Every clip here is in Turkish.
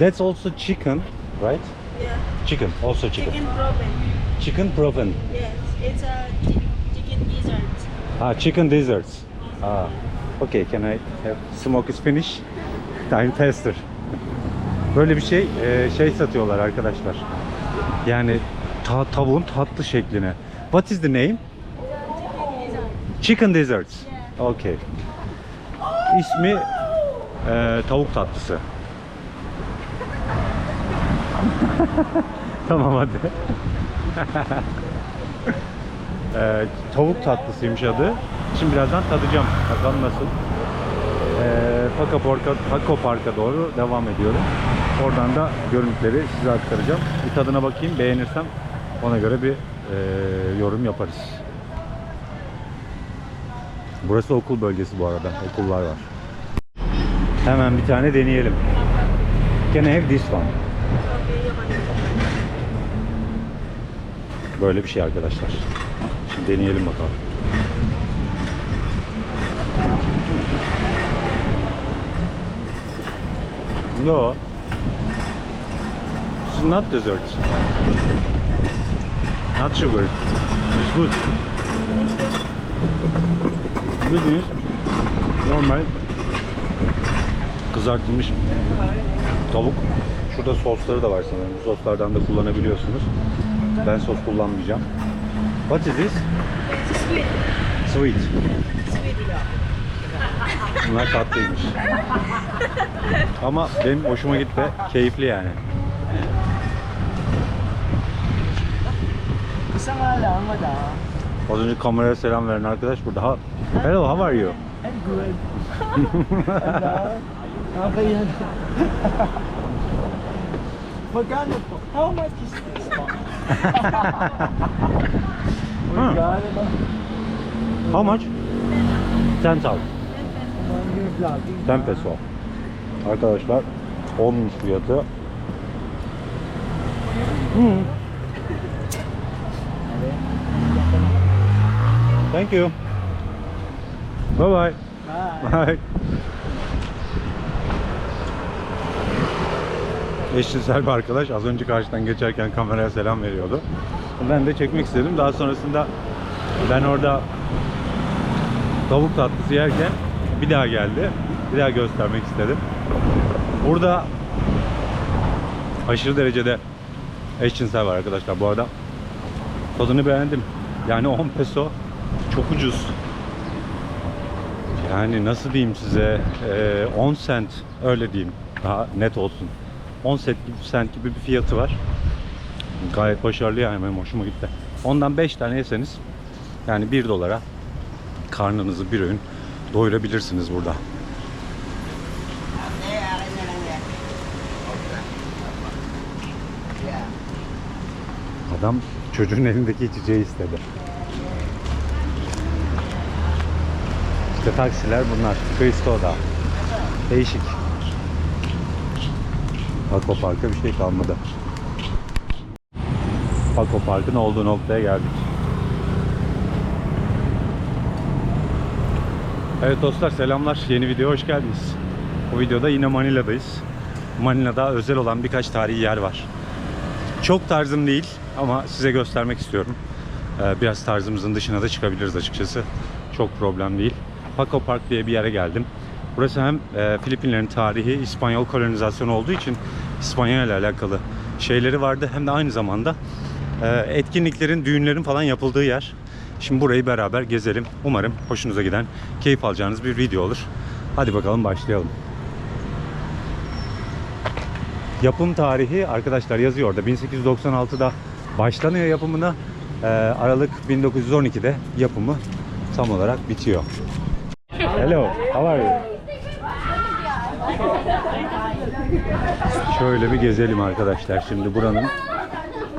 That's also chicken, right? Yeah. Chicken, also chicken. Chicken proven. Chicken proven. Yes. It's a chi- chicken gizzards. Ah, chicken desserts. Ah, okay. Can I have smoke is finish? Time tester. Böyle bir şey e, şey satıyorlar arkadaşlar. Yani ta tavuğun tatlı şekline. What is the name? Chicken desserts. Okay. İsmi e, tavuk tatlısı. tamam hadi. Ee, tavuk tatlısıymış adı. Şimdi birazdan tadacağım. Bakalım nasıl. Ee, Paco, Park'a, Paco Park'a doğru devam ediyorum. Oradan da görüntüleri size aktaracağım. Bir tadına bakayım. Beğenirsem ona göre bir e, yorum yaparız. Burası okul bölgesi bu arada. Okullar var. Hemen bir tane deneyelim. Can I have this one? Okay, you can. Böyle bir şey arkadaşlar. Şimdi deneyelim bakalım. No. İs not dessert. Not sugar. It's good. Bildiğiniz normal kızartılmış tavuk. Şurada sosları da var sanırım. Soslardan da kullanabiliyorsunuz. Ben sos kullanmayacağım. What is this? Sweet. Sweet. Bunlar tatlıymış. Ama benim hoşuma gitti. Keyifli yani. Az önce kameraya selam veren arkadaş burada. Ha, Hello, how are you? I'm good. Hello. How much is this po? Magkano ba? How much? 10 thousand. You're vlogging. 10 peso. Arkadaşlar 10'muş fiyatı. Hmm. Thank you. Bye bye. Bye. Bye. Eşcinsel bir arkadaş az önce karşıdan geçerken kameraya selam veriyordu. Ben de çekmek istedim. Daha sonrasında ben orada tavuk tatlısı yerken bir daha geldi. Bir daha göstermek istedim. Burada aşırı derecede eşcinsel var arkadaşlar bu arada. Tadını beğendim. Yani 10 peso çok ucuz. Yani nasıl diyeyim size eee, 10 cent öyle diyeyim daha net olsun. 10 cent gibi, cent gibi bir fiyatı var. Gayet başarılı yani benim hoşuma gitti. Ondan 5 tane yeseniz yani 1 dolara karnınızı bir öğün doyurabilirsiniz burada. Adam çocuğun elindeki içeceği istedi. İşte taksiler bunlar. Cristo'da. Değişik. Paco Park'a bir şey kalmadı. Paco Park'ın olduğu noktaya geldik. Evet dostlar selamlar. Yeni videoya hoş geldiniz. Bu videoda yine Manila'dayız. Manila'da özel olan birkaç tarihi yer var. Çok tarzım değil ama size göstermek istiyorum. Ee, Biraz tarzımızın dışına da çıkabiliriz açıkçası. Çok problem değil. Paco Park diye bir yere geldim. Burası hem e, Filipinlerin tarihi İspanyol kolonizasyonu olduğu için İspanya ile alakalı şeyleri vardı hem de aynı zamanda e, etkinliklerin, düğünlerin falan yapıldığı yer. Şimdi burayı beraber gezelim. Umarım hoşunuza giden, keyif alacağınız bir video olur. Hadi bakalım başlayalım. Yapım tarihi arkadaşlar yazıyor orada. 1896'da başlanıyor yapımına. Ee, Aralık 1912'de yapımı tam olarak bitiyor. Hello, how are you? Şöyle bir gezelim arkadaşlar şimdi buranın.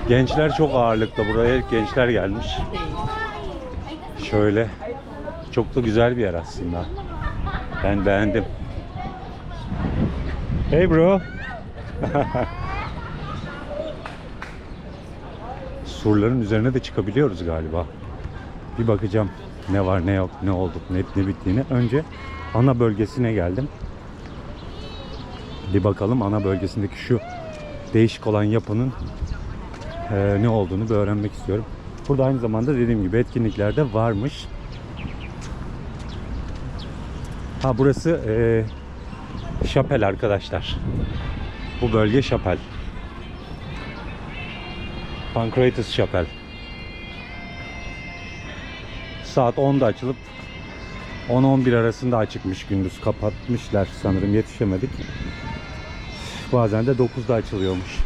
Gençler çok ağırlıkta buraya hep gençler gelmiş. Şöyle çok da güzel bir yer aslında. Ben beğendim. Hey bro. Surların üzerine de çıkabiliyoruz galiba. Bir bakacağım ne var ne yok, ne olduk, ne, ne bittiğini. Önce ana bölgesine geldim. Bir bakalım ana bölgesindeki şu değişik olan yapının e, ne olduğunu bir öğrenmek istiyorum. Burada aynı zamanda dediğim gibi etkinlikler de varmış. Ha burası e, Şapel arkadaşlar. Bu bölge Şapel. Pancreatus Şapel. Saat 10'da açılıp 10-11 arasında açıkmış gündüz kapatmışlar sanırım yetişemedik. Bazen de 9'da açılıyormuş.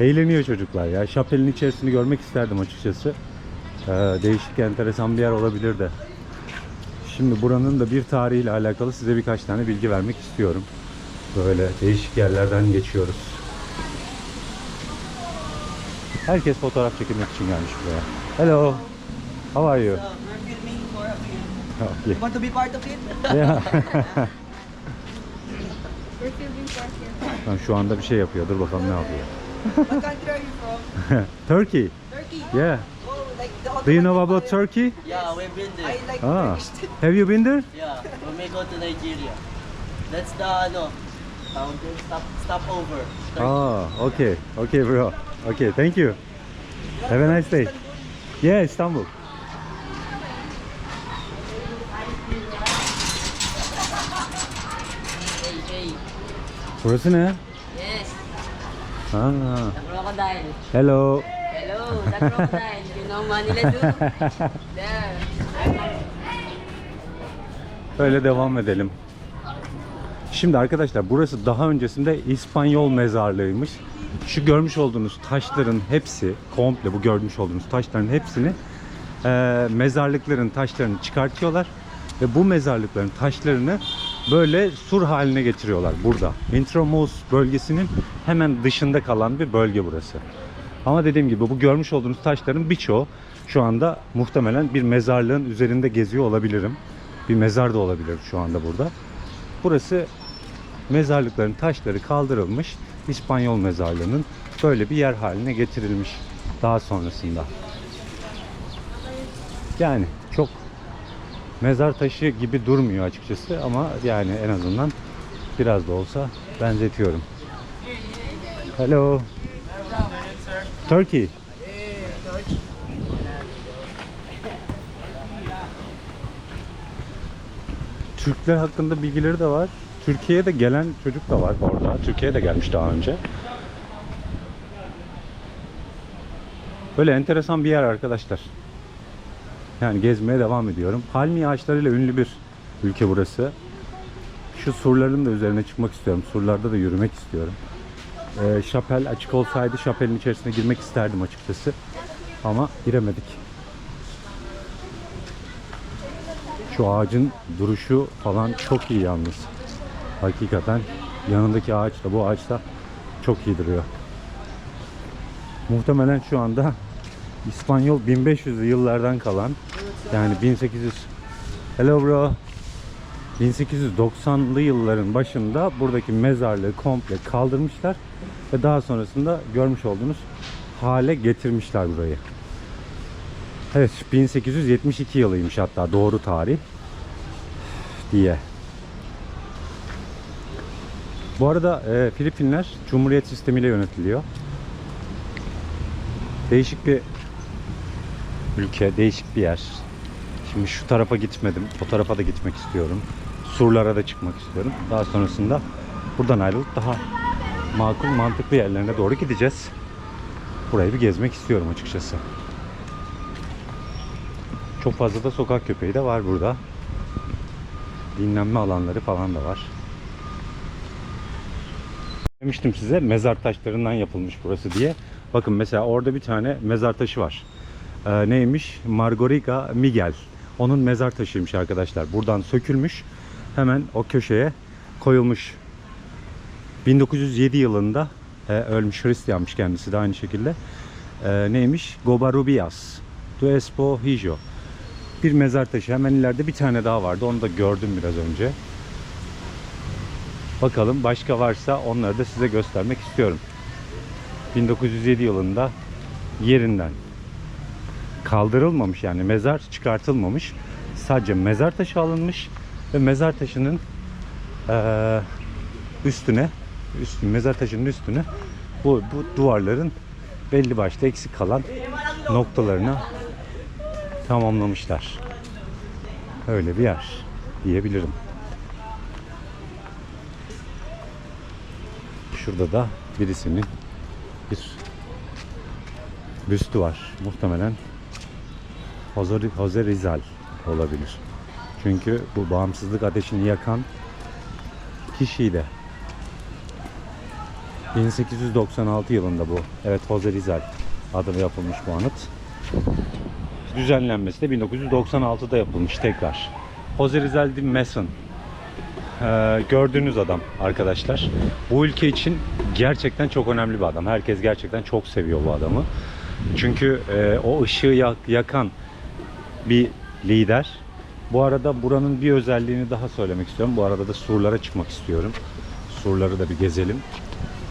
Eğleniyor çocuklar ya. Şapelin içerisini görmek isterdim açıkçası. Ee, değişik enteresan bir yer olabilir de. Şimdi buranın da bir tarihiyle alakalı size birkaç tane bilgi vermek istiyorum. Böyle değişik yerlerden geçiyoruz. Herkes fotoğraf çekilmek için gelmiş buraya. Hello. How are you? Uh, we're filming for a film. Okay. You want to be part of it? Yeah. We're filming for here. Lan şu anda bir şey yapıyor. Dur bakalım ne yapıyor. what country are you from? Turkey. Turkey. Yeah. Oh, like the Do you know about. Turkey? Yeah, we've been I there. like Ah. Turkish. Have you been there? Yeah, we may go to Nigeria. That's the ano, fountain stop stop over. Ah, okay. Okay, bro. Okay, thank you. Have a nice day. Yeah, İstanbul. Hey, hey. Burası ne? Yes, Ah, the crocodile. hello. Hello, the crocodile. You know Manila Zoo? There. Öyle devam edelim. Şimdi arkadaşlar burası daha öncesinde İspanyol mezarlığıymış. Şu görmüş olduğunuz taşların hepsi, komple bu görmüş olduğunuz taşların hepsini e, mezarlıkların taşlarını çıkartıyorlar ve bu mezarlıkların taşlarını böyle sur haline getiriyorlar burada. Intramuros bölgesinin hemen dışında kalan bir bölge burası. Ama dediğim gibi bu görmüş olduğunuz taşların birçoğu şu anda muhtemelen bir mezarlığın üzerinde geziyor olabilirim. Bir mezar da olabilir şu anda burada. Burası mezarlıkların taşları kaldırılmış. İspanyol mezarlığının böyle bir yer haline getirilmiş daha sonrasında. Yani mezar taşı gibi durmuyor açıkçası ama yani en azından biraz da olsa benzetiyorum. Hello. Turkey. Türkler hakkında bilgileri de var. Türkiye'ye de gelen çocuk da var orada. Türkiye'ye de gelmiş daha önce. Böyle enteresan bir yer arkadaşlar. Yani gezmeye devam ediyorum. Palmiye ağaçlarıyla ünlü bir ülke burası. Şu surların da üzerine çıkmak istiyorum. Surlarda da yürümek istiyorum. Ee, şapel açık olsaydı şapelin içerisine girmek isterdim açıkçası. Ama giremedik. Şu ağacın duruşu falan çok iyi yalnız. Hakikaten yanındaki ağaç da bu ağaç da çok iyi duruyor. Muhtemelen şu anda İspanyol 1500'lü yıllardan kalan yani 1800 Hello bro 1890'lı yılların başında buradaki mezarlığı komple kaldırmışlar ve daha sonrasında görmüş olduğunuz hale getirmişler burayı. Evet 1872 yılıymış hatta doğru tarih diye. Bu arada e, Filipinler Cumhuriyet sistemiyle yönetiliyor. Değişik bir ülke, değişik bir yer. Şimdi şu tarafa gitmedim. O tarafa da gitmek istiyorum. Surlara da çıkmak istiyorum. Daha sonrasında buradan ayrılıp daha makul, mantıklı yerlerine doğru gideceğiz. Burayı bir gezmek istiyorum açıkçası. Çok fazla da sokak köpeği de var burada. Dinlenme alanları falan da var. Demiştim size mezar taşlarından yapılmış burası diye. Bakın mesela orada bir tane mezar taşı var. Ee, neymiş? Margariga Miguel. Onun mezar taşıymış arkadaşlar. Buradan sökülmüş. Hemen o köşeye koyulmuş. 1907 yılında e, ölmüş Hristiyanmış kendisi de aynı şekilde. E, neymiş? Gobarubias. Du Espo Hijo. Bir mezar taşı. Hemen ileride bir tane daha vardı. Onu da gördüm biraz önce. Bakalım başka varsa onları da size göstermek istiyorum. 1907 yılında yerinden kaldırılmamış yani mezar çıkartılmamış. Sadece mezar taşı alınmış Ve mezar taşının eee, üstüne, üstü, mezar taşının üstüne bu, bu duvarların belli başta eksik kalan noktalarını tamamlamışlar. Öyle bir yer diyebilirim. Şurada da birisinin bir büstü var. Muhtemelen Jose, Rizal olabilir. Çünkü bu bağımsızlık ateşini yakan kişiydi. 1896 yılında bu. Evet Jose Rizal adına yapılmış bu anıt. Düzenlenmesi de 1996'da yapılmış tekrar. Jose Rizal de Mason. Ee, gördüğünüz adam arkadaşlar. Bu ülke için gerçekten çok önemli bir adam. Herkes gerçekten çok seviyor bu adamı. Çünkü e, o ışığı yak- yakan bir lider. Bu arada buranın bir özelliğini daha söylemek istiyorum. Bu arada da surlara çıkmak istiyorum. Surları da bir gezelim.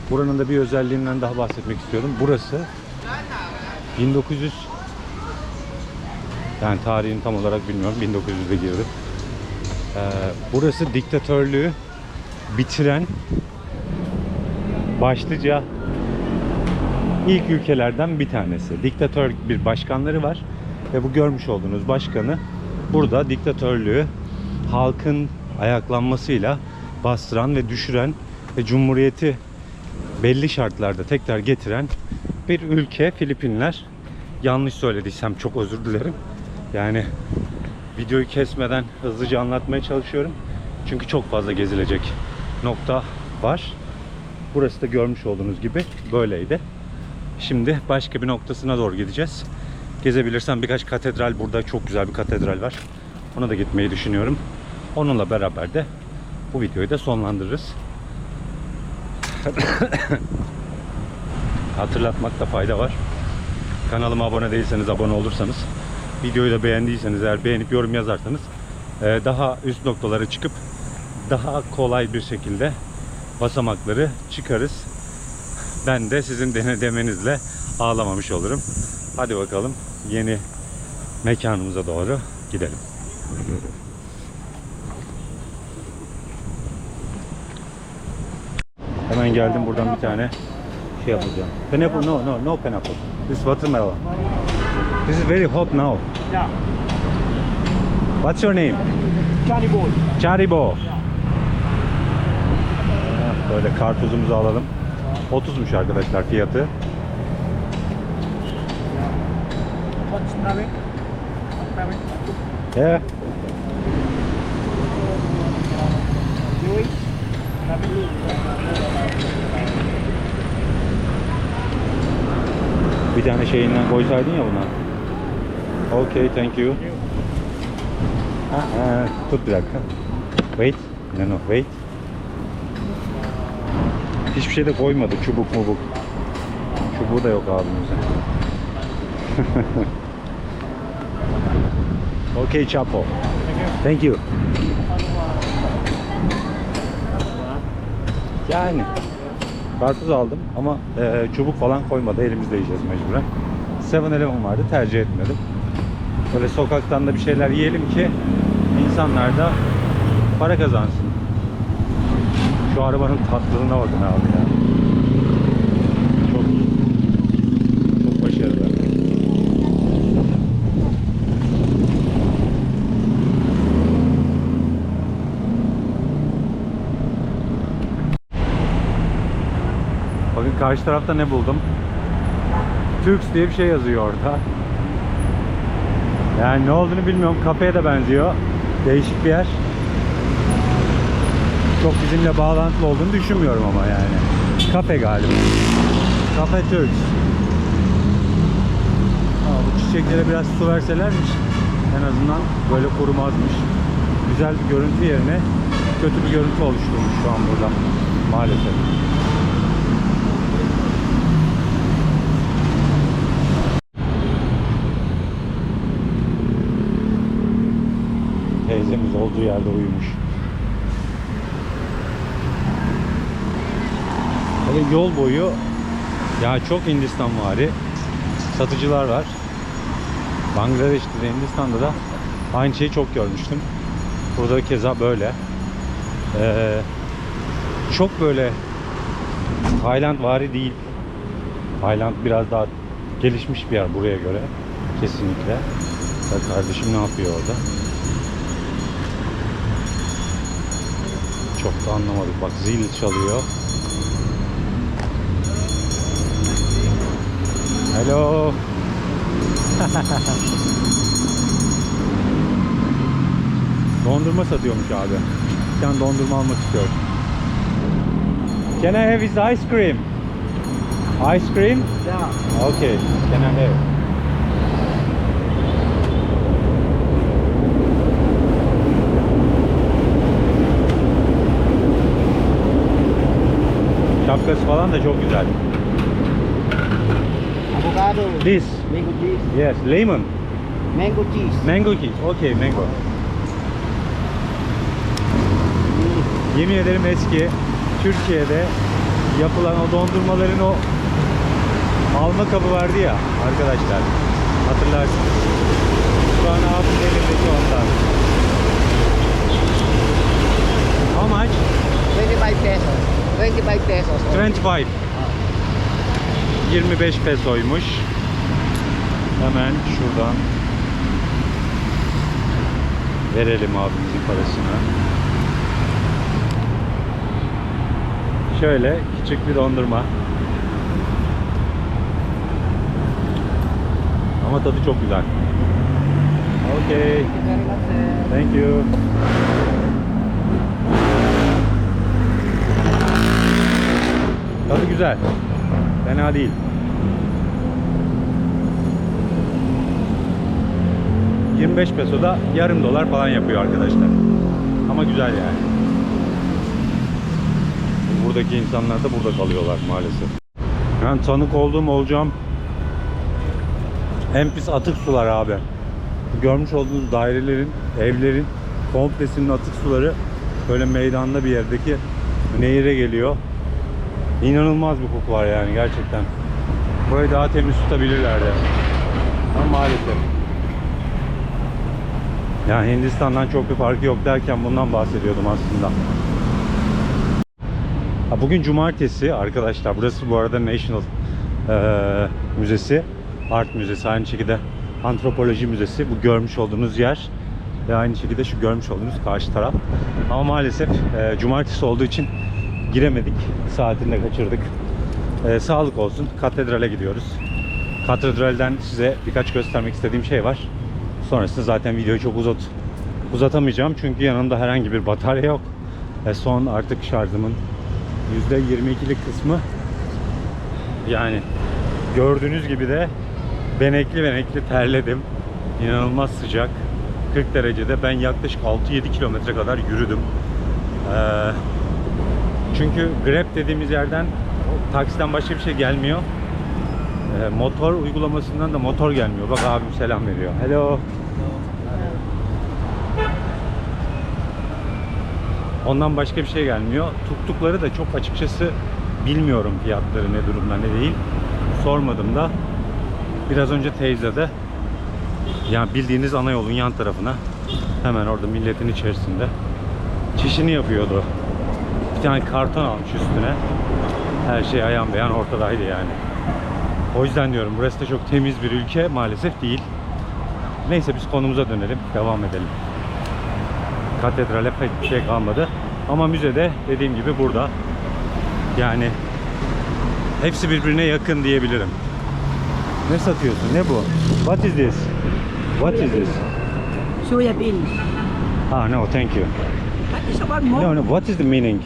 Buranın da bir özelliğinden daha bahsetmek istiyorum. Burası 1900 yani tarihini tam olarak bilmiyorum. 1900'de girdim. Ee, burası diktatörlüğü bitiren başlıca ilk ülkelerden bir tanesi. Diktatör bir başkanları var ve bu görmüş olduğunuz başkanı burada diktatörlüğü halkın ayaklanmasıyla bastıran ve düşüren ve cumhuriyeti belli şartlarda tekrar getiren bir ülke Filipinler. Yanlış söylediysem çok özür dilerim. Yani videoyu kesmeden hızlıca anlatmaya çalışıyorum. Çünkü çok fazla gezilecek nokta var. Burası da görmüş olduğunuz gibi böyleydi. Şimdi başka bir noktasına doğru gideceğiz. Gezebilirsem birkaç katedral burada çok güzel bir katedral var. Ona da gitmeyi düşünüyorum. Onunla beraber de bu videoyu da sonlandırırız. Hatırlatmakta fayda var. Kanalıma abone değilseniz abone olursanız, videoyu da beğendiyseniz eğer beğenip yorum yazarsanız e, daha üst noktalara çıkıp daha kolay bir şekilde basamakları çıkarız. Ben de sizin dene demenizle ağlamamış olurum. Hadi bakalım yeni mekanımıza doğru gidelim. Hemen geldim buradan bir tane şey yapacağım. Pineapple no no no pineapple. This watermelon. This is very hot now. Yeah. What's your name? Boy. Charibo. Böyle karpuzumuzu alalım. 30'muş arkadaşlar fiyatı. Namin. Yeah. Bir tane şeyinden koysaydın ya buna. Okay, thank you. Ha, ha, tut bir dakika. Wait. No, no, wait. Hiçbir şey de koymadı. Çubuk mubuk. Çubuğu da yok abimizin. okay, Chapo. Thank you. Yani karpuz aldım ama e, çubuk falan koymadı. Elimizde yiyeceğiz mecburen. 7-Eleven vardı. Tercih etmedim. Böyle sokaktan da bir şeyler yiyelim ki insanlar da para kazansın. Şu arabanın tatlılığına bakın abi ya. Çok çok başarılı. Bakın karşı tarafta ne buldum? Türks diye bir şey yazıyor orada. Yani ne olduğunu bilmiyorum. Kafeye de benziyor. Değişik bir yer. Çok bizimle bağlantılı olduğunu düşünmüyorum ama yani. Kafe galiba. Kafe Turks. Aa, bu çiçeklere biraz su verselermiş. En azından böyle kurumazmış. Güzel bir görüntü yerine kötü bir görüntü oluşturmuş şu an burada. Maalesef. Teyzemiz olduğu yerde uyumuş. Böyle yol boyu ya çok Hindistan vari satıcılar var. Bangladeş'te de Hindistan'da da aynı şeyi çok görmüştüm. Burada keza böyle. Ee, çok böyle Tayland vari değil. Tayland biraz daha gelişmiş bir yer buraya göre. Kesinlikle. Kardeşim ne yapıyor orada? Çok da anlamadık. Bak zil çalıyor. Hello. Dondurma satıyormuş abi. Bir tane dondurma almak istiyorum. Can I have his ice cream? Ice cream? Yeah. Okay. Can I have? Şapkası falan da çok güzel. Avocado. This. Mango cheese. Yes, lemon. Mango cheese. Mango cheese. Okay, mango. Yemin ederim eski Türkiye'de yapılan o dondurmaların o alma kabı vardı ya arkadaşlar. Hatırlarsınız. Şu an abim elindeki ondan. How much? 25 pesos. 25 pesos. 25. 25 pesoymuş. Hemen şuradan verelim abimizin parasını. Şöyle küçük bir dondurma. Ama tadı çok güzel. Okay. Thank you very much, sir. Thank you. Tadı güzel. Fena değil. ...25 peso da yarım dolar falan yapıyor arkadaşlar. Ama güzel yani. Buradaki insanlar da burada kalıyorlar maalesef. Ben tanık olduğum olacağım. En pis atık sular abi. Görmüş olduğunuz dairelerin, evlerin komplesinin atık suları böyle meydanda bir yerdeki nehire geliyor. İnanılmaz bir koku var yani gerçekten. Burayı daha temiz tutabilirlerdi. Ama maalesef. Yani Hindistan'dan çok bir farkı yok derken bundan bahsediyordum aslında. Ha, Bugün cumartesi arkadaşlar. Burası bu arada National eee, Müzesi. Art Müzesi. Aynı şekilde Antropoloji Müzesi. Bu görmüş olduğunuz yer. Ve aynı şekilde şu görmüş olduğunuz karşı taraf. Ama maalesef eee, cumartesi olduğu için giremedik. Saatini de kaçırdık. Eee, sağlık olsun. Katedrale gidiyoruz. Katedralden size birkaç göstermek istediğim şey var. Sonrasında zaten videoyu çok uzat uzatamayacağım çünkü yanımda herhangi bir batarya yok. Ve son artık şarjımın %22'lik kısmı yani gördüğünüz gibi de benekli benekli terledim. İnanılmaz sıcak. 40 derecede ben yaklaşık 6-7 kilometre kadar yürüdüm. Ee, çünkü Grab dediğimiz yerden taksiden başka bir şey gelmiyor. Ee, motor uygulamasından da motor gelmiyor. Bak abim selam veriyor. Hello. Ondan başka bir şey gelmiyor. Tuttukları da çok açıkçası bilmiyorum fiyatları ne durumda ne değil. Sormadım da. Biraz önce teyze yani bildiğiniz ana yolun yan tarafına hemen orada milletin içerisinde çişini yapıyordu. Tane karton almış üstüne. Her şey ayan beyan ortadaydı yani. O yüzden diyorum burası da çok temiz bir ülke maalesef değil. Neyse biz konumuza dönelim. Devam edelim. Katedrale pek bir şey kalmadı. Ama müzede dediğim gibi burada. Yani hepsi birbirine yakın diyebilirim. Ne satıyorsun? Ne bu? What is this? What is this? Soya beans. Ah no, thank you. That is about more. No, no, what is the meaning?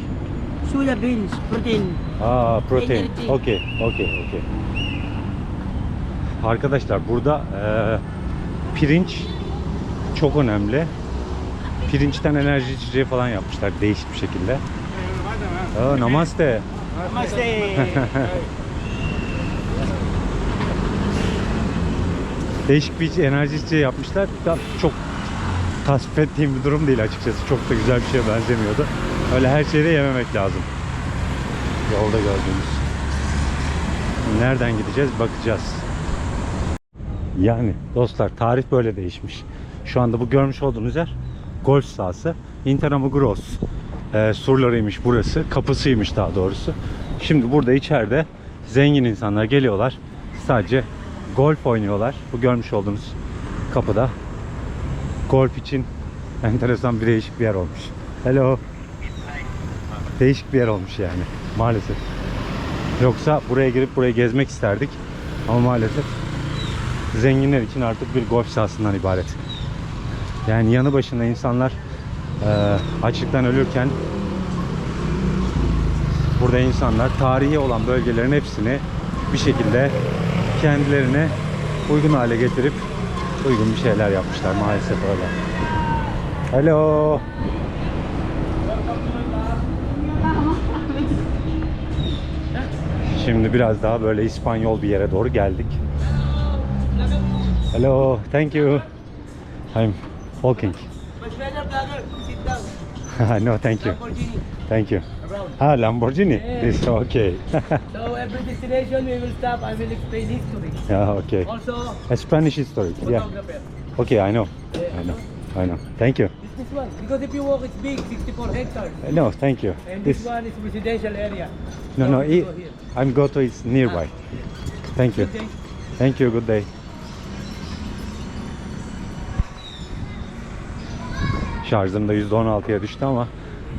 Soya beans, protein. Aa, protein. Energy. Okay, okay, okay. Arkadaşlar burada eee, pirinç çok önemli. Pirinçten enerji içeceği falan yapmışlar değişik bir şekilde. Aa, namaste. Namaste. Değişik bir enerji içeceği yapmışlar. Çok tasvip ettiğim bir durum değil açıkçası. Çok da güzel bir şeye benzemiyordu. Öyle her şeyi de yememek lazım. Yolda gördüğümüz. Nereden gideceğiz bakacağız. Yani dostlar tarih böyle değişmiş. Şu anda bu görmüş olduğunuz yer golf sahası. Intramuros e, surlarıymış burası. Kapısıymış daha doğrusu. Şimdi burada içeride zengin insanlar geliyorlar. Sadece golf oynuyorlar. Bu görmüş olduğunuz kapıda. Golf için enteresan bir değişik bir yer olmuş. Hello. Değişik bir yer olmuş yani maalesef. Yoksa buraya girip burayı gezmek isterdik. Ama maalesef zenginler için artık bir golf sahasından ibaret. Yani yanı başında insanlar eee, açlıktan ölürken burada insanlar tarihi olan bölgelerin hepsini bir şekilde kendilerine uygun hale getirip uygun bir şeyler yapmışlar maalesef öyle. Hello. Şimdi biraz daha böyle İspanyol bir yere doğru geldik. Hello, thank you. I'm walking. no, thank you. Thank you. Ah, Lamborghini. This okay. So every destination we will stop, I will explain history. yeah, okay. Also, A Spanish history. Yeah. Okay, I know. I know. I know. Thank you. This, one, because if you walk, it's big, 64 hectares. No, thank you. And this, This one is residential area. no, So no. you It, go. I'm go to it's nearby. Thank you. Good day. Thank you. Good day. Şarjım da %16'ya düştü ama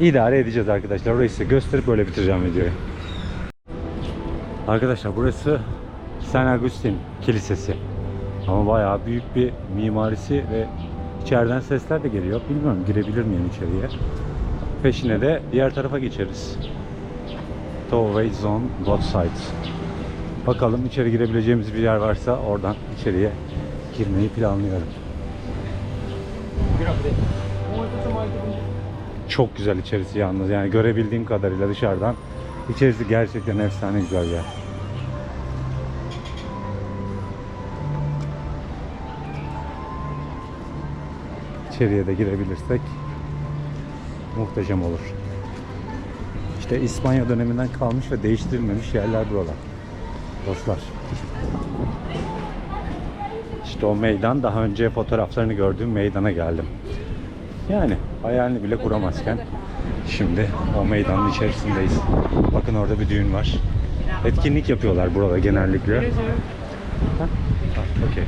idare edeceğiz arkadaşlar. Orayı size gösterip böyle bitireceğim videoyu. Arkadaşlar burası San Agustin Kilisesi. Ama bayağı büyük bir mimarisi ve içeriden sesler de geliyor. Bilmiyorum girebilir miyim içeriye. Peşine de diğer tarafa geçeriz. Tollways on both sides. Bakalım içeri girebileceğimiz bir yer varsa oradan içeriye girmeyi planlıyorum. Çok güzel içerisi yalnız yani görebildiğim kadarıyla dışarıdan içerisi gerçekten efsane güzel yer. İçeriye de girebilirsek muhteşem olur. İşte İspanya döneminden kalmış ve değiştirilmemiş yerler buralar. Dostlar. İşte o meydan daha önce fotoğraflarını gördüğüm meydana geldim. Yani hayalini bile kuramazken şimdi o meydanın içerisindeyiz. Bakın orada bir düğün var. Etkinlik yapıyorlar burada genellikle. Ha? Ha, okey.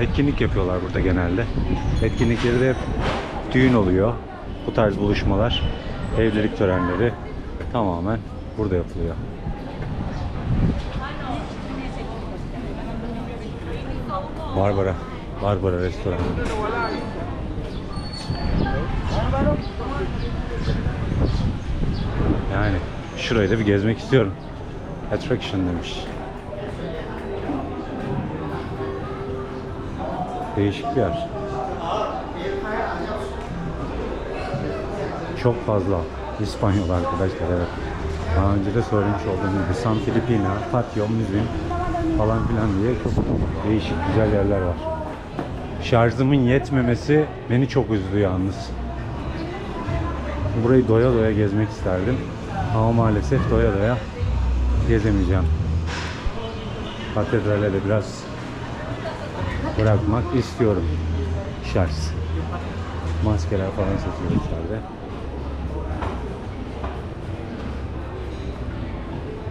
Etkinlik yapıyorlar burada genelde. Etkinlikleri de hep düğün oluyor. Bu tarz buluşmalar, evlilik törenleri tamamen burada yapılıyor. Barbara, Barbara restoran. Yani şurayı da bir gezmek istiyorum. Attraction demiş. Değişik bir yer. Çok fazla İspanyol arkadaşlar evet. Daha önce de söylemiş olduğum gibi San Filipina, Patio, Müzin falan filan diye çok değişik güzel yerler var. Şarjımın yetmemesi beni çok üzdü yalnız. Burayı doya doya gezmek isterdim. Ama maalesef doya doya gezemeyeceğim. Katedrale de biraz bırakmak istiyorum. Şarj. Maskeler falan satıyor içeride.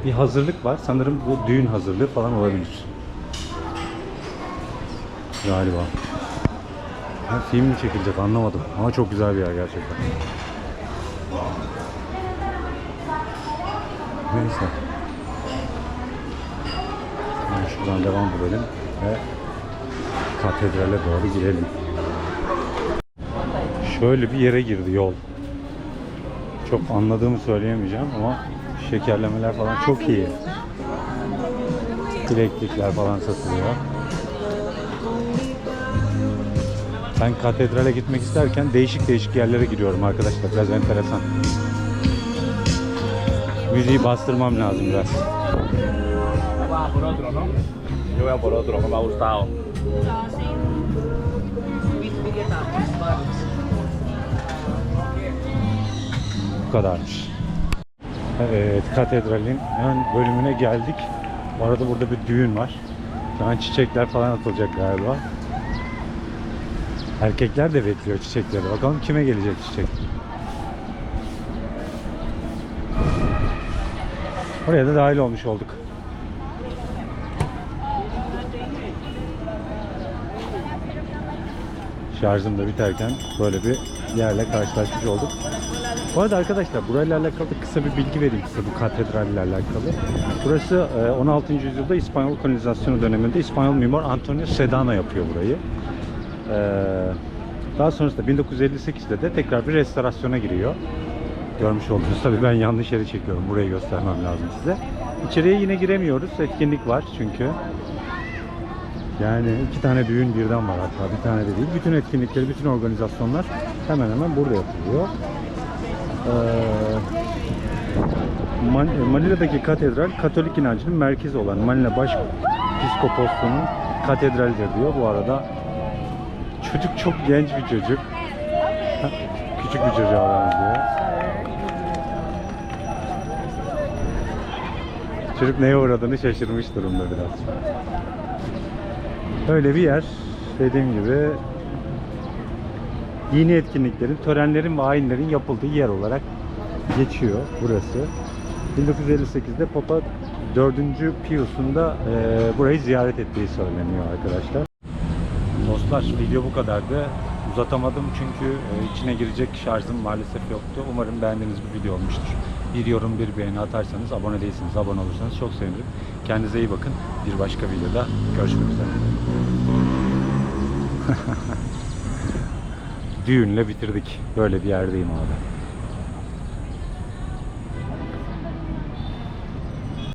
Bir hazırlık var. Sanırım bu düğün hazırlığı falan olabilir. Galiba. Ha, film mi çekilecek anlamadım. Ama çok güzel bir yer gerçekten. Neyse. Yani şuradan devam edelim ve katedrale doğru gidelim. Şöyle bir yere girdi yol. Çok anladığımı söyleyemeyeceğim ama şekerlemeler falan çok iyi. Bileklikler falan satılıyor. Ben katedrale gitmek isterken değişik değişik yerlere giriyorum arkadaşlar. Biraz enteresan. Müziği bastırmam lazım biraz. ¿no? Yo voy a por otro, que me ha gustado. Bu kadarmış. Evet, katedralin ön bölümüne geldik. Bu arada burada bir düğün var. Şu an çiçekler falan atılacak galiba. Erkekler de bekliyor çiçekleri. Bakalım kime gelecek çiçek. Oraya da dahil olmuş olduk. Şarjım da biterken böyle bir yerle karşılaşmış olduk. Bu arada arkadaşlar burayla alakalı kısa bir bilgi vereyim size bu katedralle alakalı. Burası e, 16. yüzyılda İspanyol kolonizasyonu döneminde İspanyol mimar Antonio Sedano yapıyor burayı. E, Daha sonrasında 1958'de de tekrar bir restorasyona giriyor. Görmüş oldunuz. Tabii ben yanlış yere çekiyorum. Burayı göstermem lazım size. İçeriye yine giremiyoruz. Etkinlik var çünkü. Yani iki tane düğün birden var hatta. Bir tane de değil. Bütün etkinlikleri, bütün organizasyonlar hemen hemen burada yapılıyor. Ee, Man- Manila'daki katedral Katolik inancının merkezi olan Manila Başpiskoposluğu'nun katedralidir diyor. Bu arada çocuk çok genç bir çocuk. Küçük bir çocuğa benziyor. Çocuk neye uğradığını şaşırmış durumda biraz. Öyle bir yer. Dediğim gibi dini etkinliklerin, törenlerin ve ayinlerin yapıldığı yer olarak geçiyor burası. 1958'de Papa 4. Pius'un da e, burayı ziyaret ettiği söyleniyor arkadaşlar. Dostlar video bu kadardı. Uzatamadım çünkü e, içine girecek şarjım maalesef yoktu. Umarım beğendiğiniz bir video olmuştur. Bir yorum, bir beğeni atarsanız, abone değilseniz abone olursanız çok sevinirim. Kendinize iyi bakın. Bir başka videoda görüşmek üzere. Düğünle bitirdik. Böyle bir yerdeyim abi.